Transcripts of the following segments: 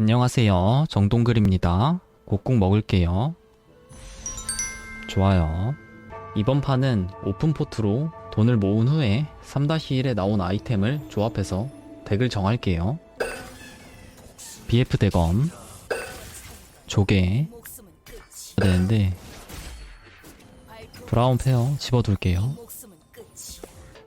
안녕하세요. 정동글입니다. 곡국 먹을게요. 좋아요. 이번 판은 오픈포트로 돈을 모은 후에 3-1에 나온 아이템을 조합해서 덱을 정할게요. BF 대검 조개 되는데 브라운 페어 집어둘게요.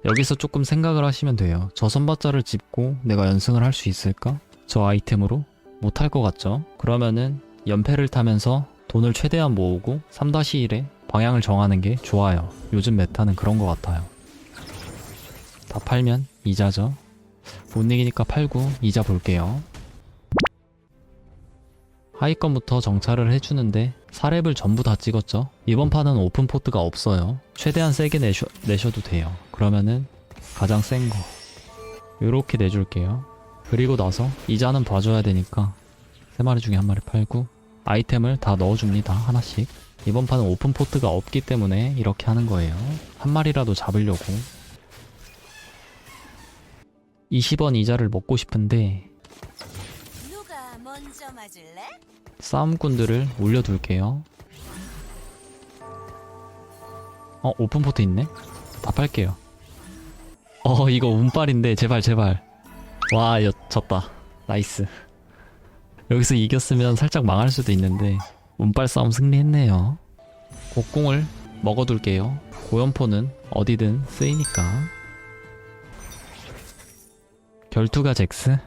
여기서 조금 생각을 하시면 돼요. 저 선바자를 짚고 내가 연승을 할 수 있을까? 저 아이템으로? 못할 것 같죠? 그러면은 연패를 타면서 돈을 최대한 모으고 3-1에 방향을 정하는 게 좋아요. 요즘 메타는 그런 것 같아요. 다 팔면 이자죠. 못 이기니까 팔고 이자 볼게요. 하위권부터 정찰을 해주는데 4렙을 전부 다 찍었죠. 이번 판은 오픈 포트가 없어요. 최대한 세게 내셔, 내셔도 돼요. 그러면은 가장 센 거. 요렇게 내줄게요. 그리고 나서 이자는 봐줘야 되니까 세 마리 중에 한 마리 팔고 아이템을 다 넣어줍니다. 하나씩. 이번 판은 오픈 포트가 없기 때문에 이렇게 하는 거예요. 한 마리라도 잡으려고. 20원 이자를 먹고 싶은데? 싸움꾼들을 올려둘게요. 어, 오픈 포트 있네? 다 팔게요. 어, 이거 운빨인데, 제발, 제발. 와, 여, 졌다. 나이스. 여기서 이겼으면 살짝 망할 수도 있는데, 운빨 싸움 승리했네요. 곡궁을 먹어둘게요. 고연포는 어디든 쓰이니까. 결투가 잭스?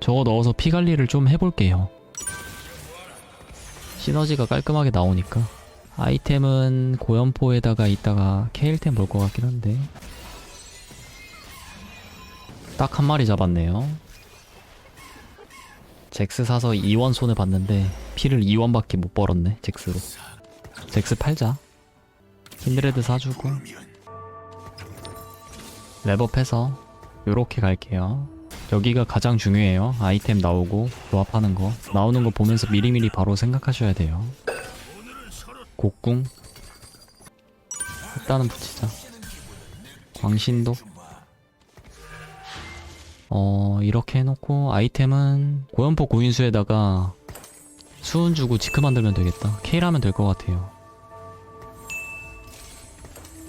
저거 넣어서 피 관리를 좀 해볼게요. 시너지가 깔끔하게 나오니까 아이템은 고연포에다가 이따가 케일템 볼 것 같긴 한데 딱 한 마리 잡았네요 잭스 사서 2원 손해 봤는데 피를 2원밖에 못 벌었네 잭스로. 잭스 팔자. 힌드레드 사주고. 랩업해서 요렇게 갈게요. 여기가 가장 중요해요. 아이템 나오고 조합하는 거. 나오는 거 보면서 미리미리 바로 생각하셔야 돼요. 곡궁. 일단은 붙이자. 광신도 어 이렇게 해놓고 아이템은 고연포 고인수에다가 수은 주고 지크 만들면 되겠다. K라면 될 것 같아요.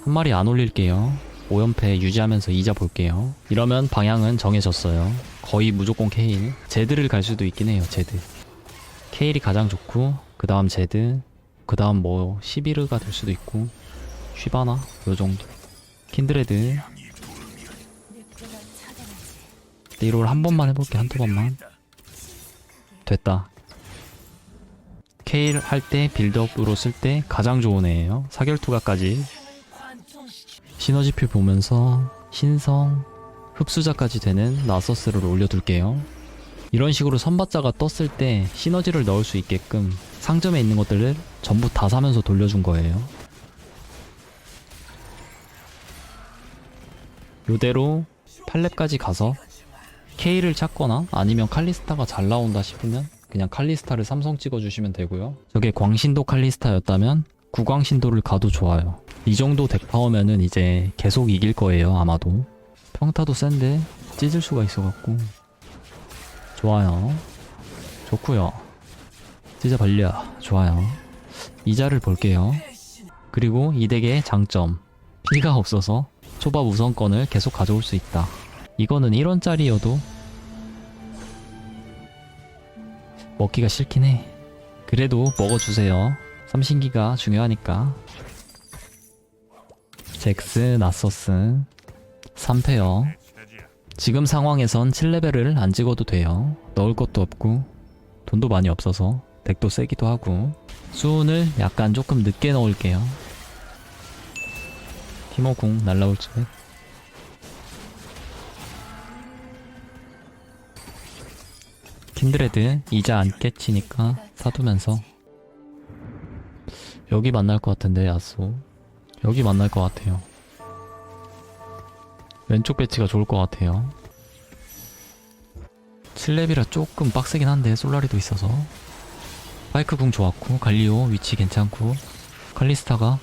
한 마리 안 올릴게요. 5연패 유지하면서 이자 볼게요. 이러면 방향은 정해졌어요. 거의 무조건 케일. 제드를 갈 수도 있긴 해요, 제드. 케일이 가장 좋고, 그 다음 제드, 그 다음 뭐, 시비르가 될 수도 있고, 쉬바나? 요 정도. 킨드레드. 리롤 한 번만 해볼게, 한두 번만. 됐다. 케일 할 때, 빌드업으로 쓸 때 가장 좋은 애예요. 사결투가까지 시너지표 보면서 신성, 흡수자까지 되는 나서스를 올려둘게요. 이런 식으로 선받자가 떴을 때 시너지를 넣을 수 있게끔 상점에 있는 것들을 전부 다 사면서 돌려준 거예요. 요대로 팔렙까지 가서 K를 찾거나 아니면 칼리스타가 잘 나온다 싶으면 그냥 칼리스타를 삼성 찍어주시면 되고요. 저게 광신도 칼리스타였다면 구광신도를 가도 좋아요. 이 정도 덱 파워면은 이제 계속 이길 거예요, 아마도. 평타도 센데 찢을 수가 있어갖고. 좋아요. 좋구요. 찢어 벌려. 좋아요. 이자를 볼게요. 그리고 이 덱의 장점. 피가 없어서 초밥 우선권을 계속 가져올 수 있다. 이거는 1원짜리여도 먹기가 싫긴 해. 그래도 먹어주세요. 삼신기가 중요하니까. 잭스, 나서스 3페어 지금 상황에선 7레벨을 안 찍어도 돼요 넣을 것도 없고 돈도 많이 없어서 덱도 세기도 하고 수운을 약간 조금 늦게 넣을게요 티모궁 날라올 줄 킨드레드 이자 안 깨치니까 사두면서. 여기 만날 것 같은데 야수. 여기 만날 것 같아요. 왼쪽 배치가 좋을 것 같아요. 7렙이라 조금 빡세긴 한데 솔라리도 있어서. 파이크 궁 좋았고 갈리오 위치 괜찮고. 칼리스타가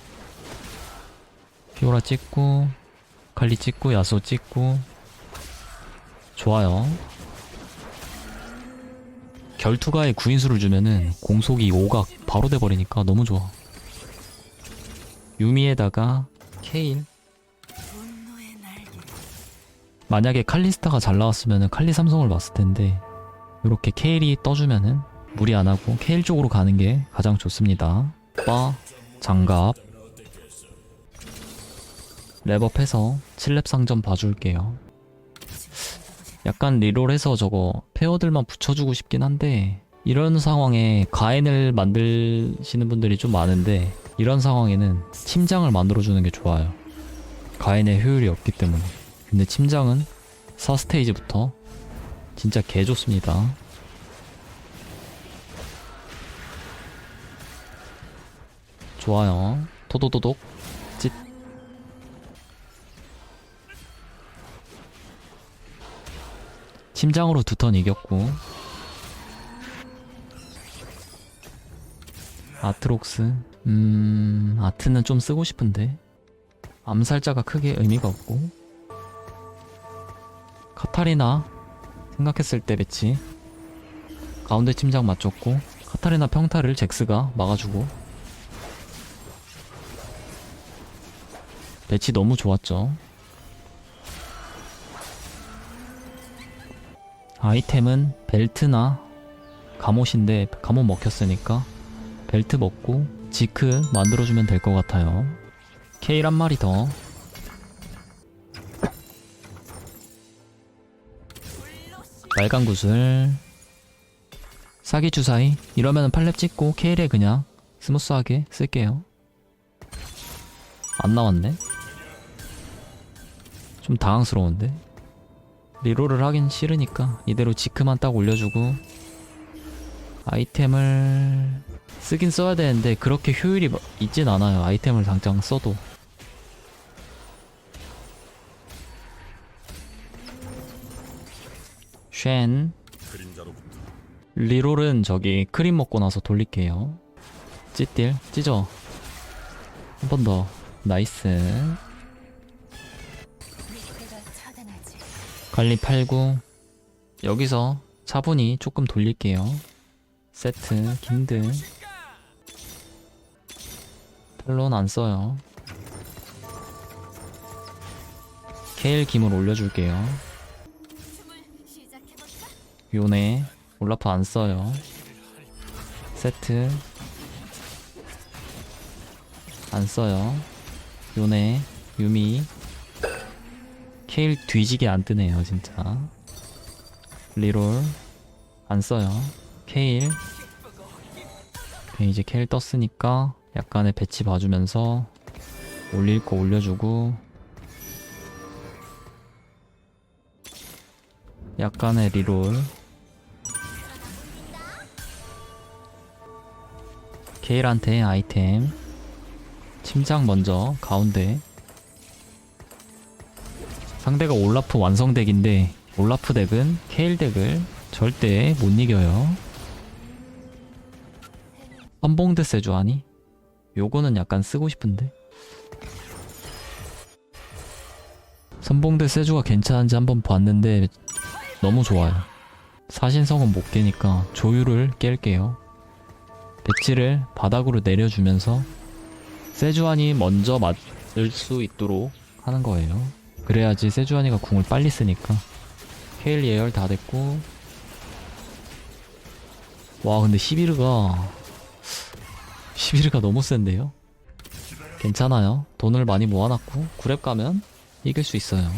피오라 찍고 칼리 찍고 야수 찍고. 좋아요 결투가에 구인수를 주면은 공속이 5각 바로 돼버리니까 너무 좋아. 유미에다가 케일. 만약에 칼리스타가 잘 나왔으면은 칼리 삼성을 봤을 텐데 이렇게 케일이 떠주면은 무리 안 하고 케일 쪽으로 가는 게 가장 좋습니다. 바, 장갑, 랩업해서 7렙 상점 봐줄게요. 약간 리롤해서 저거 페어들만 붙여주고 싶긴 한데 이런 상황에 가엔을 만드시는 분들이 좀 많은데 이런 상황에는 침장을 만들어주는 게 좋아요. 가엔의 효율이 없기 때문에. 근데 침장은 4스테이지부터 진짜 개 좋습니다. 좋아요. 토도도독. 침장으로 두 턴 이겼고. 아트록스. 음, 아트는 좀 쓰고 싶은데. 암살자가 크게 의미가 없고. 카타리나 생각했을 때 배치 가운데 침장 맞췄고 카타리나 평타를 잭스가 막아주고 배치 너무 좋았죠 아이템은 벨트나 갑옷인데 갑옷 먹혔으니까 벨트 먹고 지크 만들어주면 될 것 같아요. 케일 한 마리 더. 빨간 구슬. 사기 주사위. 이러면 팔렙 찍고 케일에 그냥 스무스하게 쓸게요. 안 나왔네? 좀 당황스러운데 리롤을 하긴 싫으니까 이대로 지크만 딱 올려주고 아이템을 쓰긴 써야 되는데 그렇게 효율이 마- 있진 않아요 아이템을 당장 써도 쉔 리롤은 저기 크림 먹고 나서 돌릴게요. 찌딜 찢어. 한 번 더. 나이스. 관리 팔고 여기서 차분히 조금 돌릴게요. 세트 긴드. 텔론 안 써요. 케일 김을 올려줄게요. 요네 올라프 안 써요. 세트 안 써요. 요네 유미 케일 뒤지게 안 뜨네요 진짜. 리롤. 안 써요. 케일. 이제 케일 떴으니까 약간의 배치 봐주면서 올릴 거 올려주고. 약간의 리롤. 케일한테 아이템. 침장 먼저 가운데 상대가 올라프 완성 덱인데 올라프 덱은 케일 덱을 절대 못 이겨요 선봉드 세주 아니? 요거는 약간 쓰고 싶은데 선봉드 세주가 괜찮은지 한번 봤는데 너무 좋아요 사신성은 못 깨니까 조율을 깰게요 배치를 바닥으로 내려주면서 세주안이 먼저 맞을 수 있도록 하는 거예요. 그래야지 세주안이가 궁을 빨리 쓰니까. 케일 예열 다 됐고. 와, 근데 시비르가. 시비르가 너무 센데요? 괜찮아요. 돈을 많이 모아놨고, 구랩 가면 이길 수 있어요.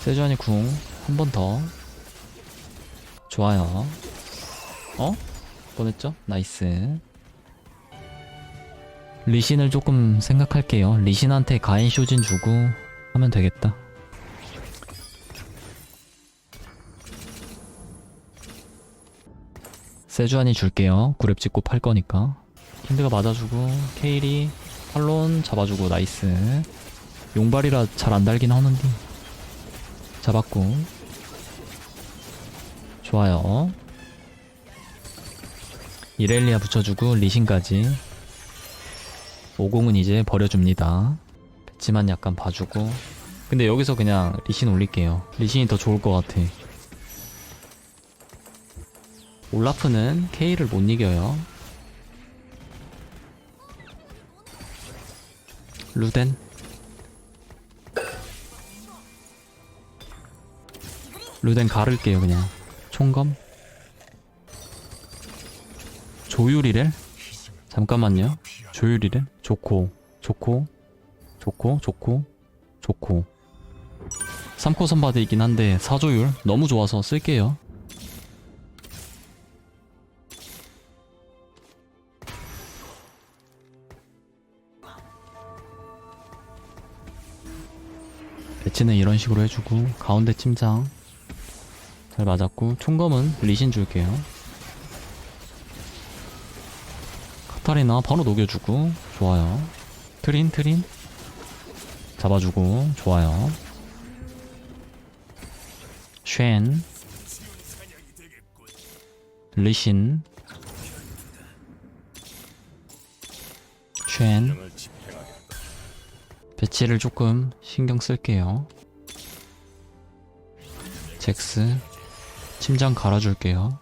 세주안이 궁 한 번 더. 좋아요. 어? 보냈죠? 나이스. 리신을 조금 생각할게요. 리신한테 가인 쇼진 주고 하면 되겠다. 세주안이 줄게요. 구랩 찍고 팔 거니까. 킨드가 맞아주고, 케일이 탈론 잡아주고, 나이스. 용발이라 잘 안 달긴 하는데. 잡았고. 좋아요. 이렐리아 붙여주고 리신까지 50은 이제 버려줍니다 배치만 약간 봐주고. 근데 여기서 그냥 리신 올릴게요. 리신이 더 좋을 것 같아. 올라프는 K를 못 이겨요. 루덴. 루덴 가를게요 그냥. 총검. 조율이래? 잠깐만요. 조율이래? 좋고 좋고 좋고 좋고 좋고. 3코 선바드이긴 한데 4조율 너무 좋아서 쓸게요. 배치는 이런 식으로 해주고 가운데 침장 잘 맞았고 총검은 리신 줄게요. 카타리나 바로 녹여주고 좋아요. 트린 트린 잡아주고. 좋아요. 쉔. 리신. 쉔. 배치를 조금 신경 쓸게요. 잭스. 침장 갈아줄게요.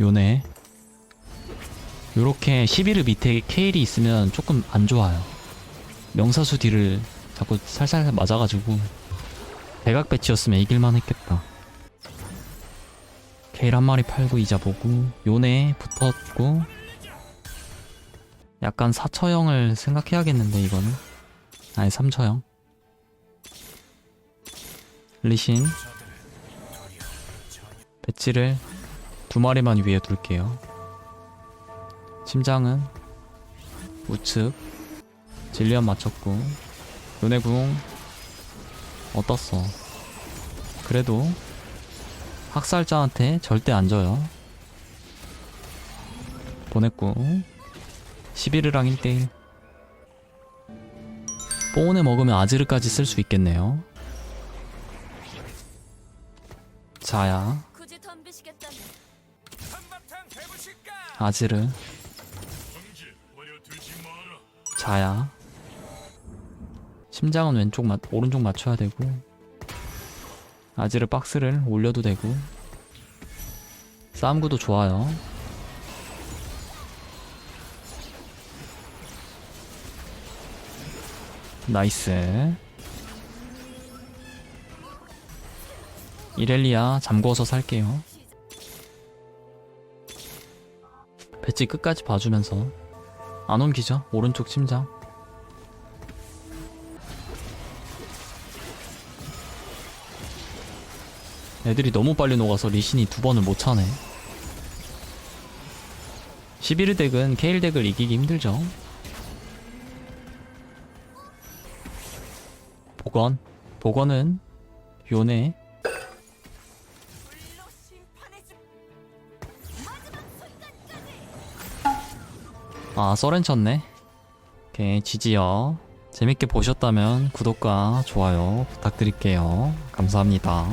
요네. 요렇게 11을 밑에 케일이 있으면 조금 안 좋아요 명사수 딜을 자꾸 살살 맞아가지고 대각 배치였으면 이길만 했겠다. 케일 한 마리 팔고 이자 보고 요네 붙었고 약간 4처형을 생각해야겠는데 이거는. 아니 3처형. 리신. 배치를 두 마리만 위에 둘게요. 침장은 우측 진리안 맞췄고 요네 궁 어떻어 그래도 학살자한테 절대 안 져요. 보냈고 11이랑 1대1 뽀온에 먹으면 아지르까지 쓸 수 있겠네요. 자야. 아지르. 자야 심장은 왼쪽 맞 오른쪽 맞춰야 되고 아지르 박스를 올려도 되고. 싸움구도 좋아요. 나이스. 이렐리아 잠궈서 살게요. 배치 끝까지 봐주면서. 안 옮기죠? 오른쪽 침장 애들이 너무 빨리 녹아서 리신이 두 번을 못 차네. 11덱은 케일 덱을 이기기 힘들죠. 복원 복원은 요네. 아 써렌 쳤네. 오케이 지지요. 재밌게 보셨다면 구독과 좋아요 부탁드릴게요. 감사합니다